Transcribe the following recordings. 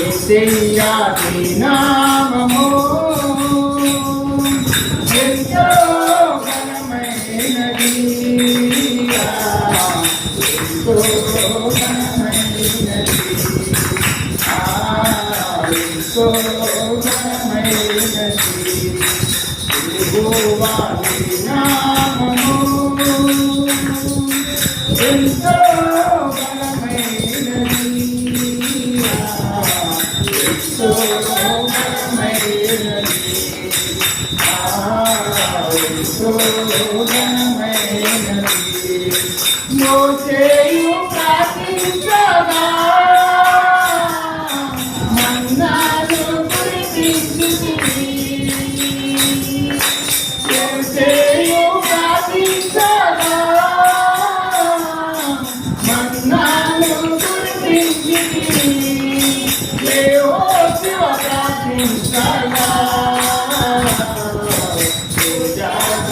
యేసయ్యాది నామము ఎంతో ఘనమైనది ఎంతో ఘనమైనది ఎంతో ఘనమైనది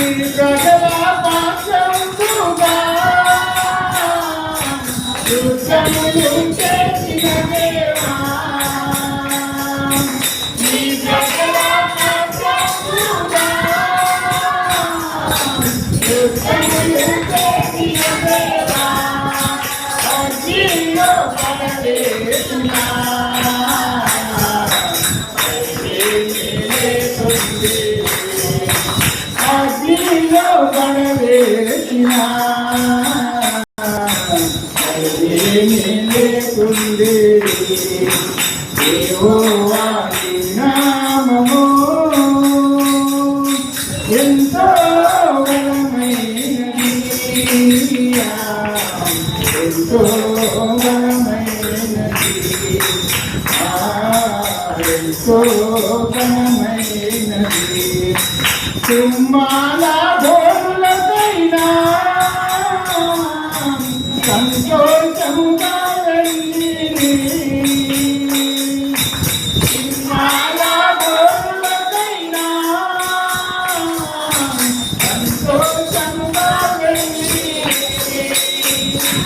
నీ ప్రజల లేకుండే దేవాది నామము ఎంతో బలమైనది ఎంతో బలమైనది ఎంతో బలమైనది సింహాల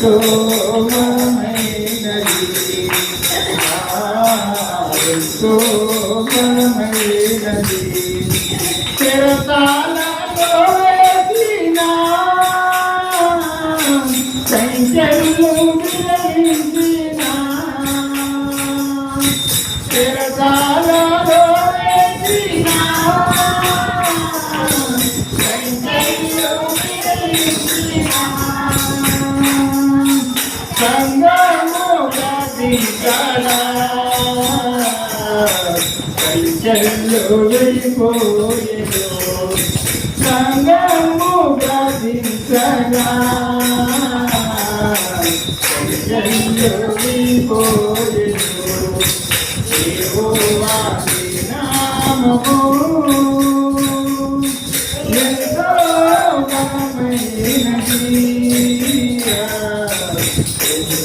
ఎంతో బలమైనది ఎంతో బలమైనది చిరకాలలో వేసిన సంఖ్యలు విరమించిన చిరకాలలో వేసిన సంఖ్యలు విరమించిన సంగము గతించడా సంఖ్యలు వెళ్ళిపోయేదో సంగము గతించగా సంఖ్యలు వెళ్ళిపోయేదో యెహోవా నీ నామము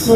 ఎంతో